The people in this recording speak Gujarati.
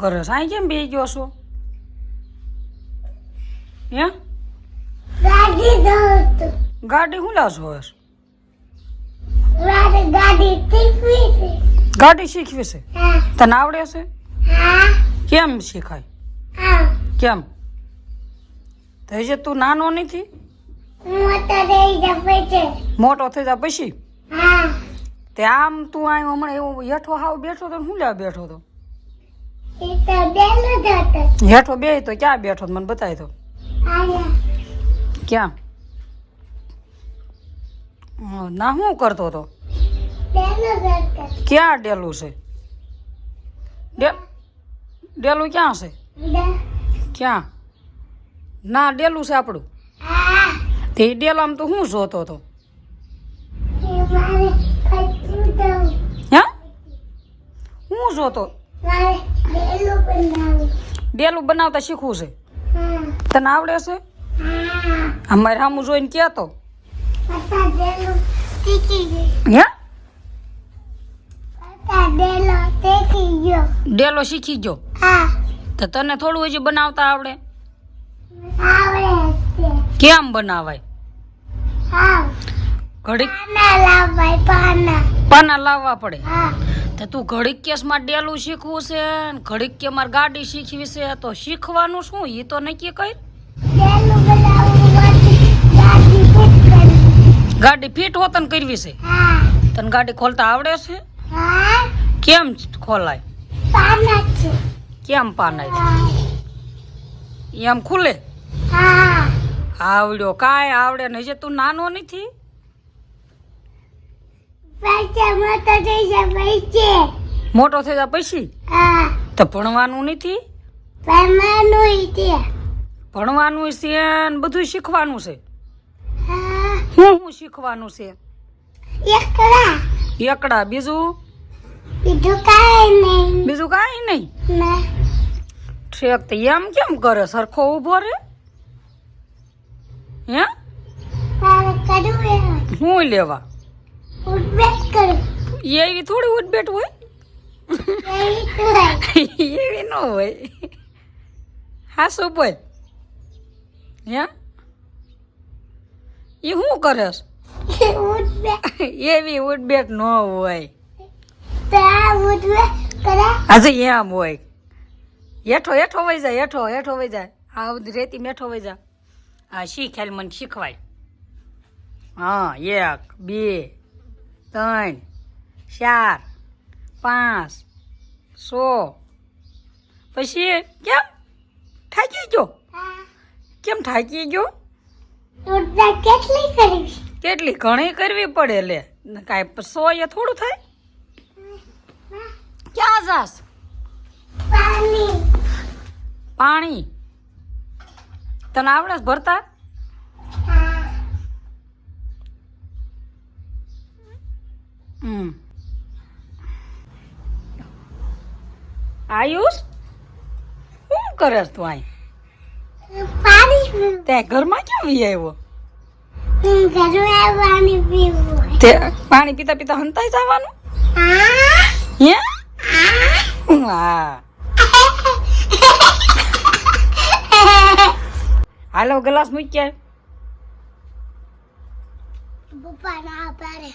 કરે અહીં કેમ બે ગયો છો? હે? ગાડી શું હું લાવશો હવે? ગાડી શીખવી છે. તને આવડે છે? કેમ શીખાય? કેમ? તો હજી તું નાનો નથી? મોટા થઈ થઈ જા પછી? તે આમ તું આ હમણાં એવો હેઠો હાવ બેઠો તો શું લેવા બેઠો તો? હેઠો બે તો ક્યાં બેઠો તો મને બતાવી દો. ક્યાં? હં, ના હું કરતો તો ક્યાં ડેલું છે? ડેલું ક્યાં છે? ક્યાં? ના ડેલું છે આપણું. તે ડેલામ તો શું જોતો હતો? હે? જોતો? ડેલું બનાવતા શીખવું છે? તને આવડે છે? અમારે સામું જોઈને કહેતો ડેલો શીખી ગયો. હા. તો તને થોડું હજી બનાવતા આવડે? આવડે કેમ બનાવાય? હા. ઘડીક પાના લાવવા પડે. તો તું ઘડીક કેસમાં ડેલું શીખવું છે ઘડીક કે મારે ગાડી શીખવી છે તો શીખવાનું શું? એ તો નક્કી કઈ ગાડી ફિટ હોતન કરવી છે. તને ગાડી ખોલતા આવડે છે? કેમ ખોલાય? કેમ પાનાય એમ ખુલે? આવડ્યો કાંઈ આવડે ને હજી તું નાનો નથી? મોટો થઈ જા પછી તો ભણવાનું નથી? પરમાનું ભણવાનું છે ને બધું શીખવાનું છે. હા. હું શું શીખવાનું છે? એકડા. બીજું? બીજું કાંઈ નહીં. બીજું કાંઈ નહીં? ઠેક તો એમ કેમ કરે? સરખો ઊભો રે? હે? હું લેવા? કરું. એવી થોડી ઉઠબેટ હોય? એવી ન હોય. હા શું બોલ હે એ શું કરસ એવી ઉઠબેટ ન હોય. આજે એમ હોય. હેઠો હેઠો વહી જાય હેઠો હેઠો વહી જાય. આ રેતી મેઠો વહી જાય. હા શીખેલ મને શીખવાય. હા એક બે ત્રણ ચાર પાંચ સો. પછી કેમ થાકી ગયો? કેમ થાકી ગયો? કેટલી કરવી કેટલી ઘણી કરવી પડે લે. કાંઈ સો એ થોડું થાય? ક્યાં જાસ પાણી. પાણી. તને આવડે ભરતા? આયુષ શું કરસ તું અહીં તે ઘરમાં કેમ વી આવ્યો પાણી પીતા પીતા હંતાઈ જવાનું? હે? હા? હાલો ગ્લાસ મૂક્યા પપ્પા ના પાડે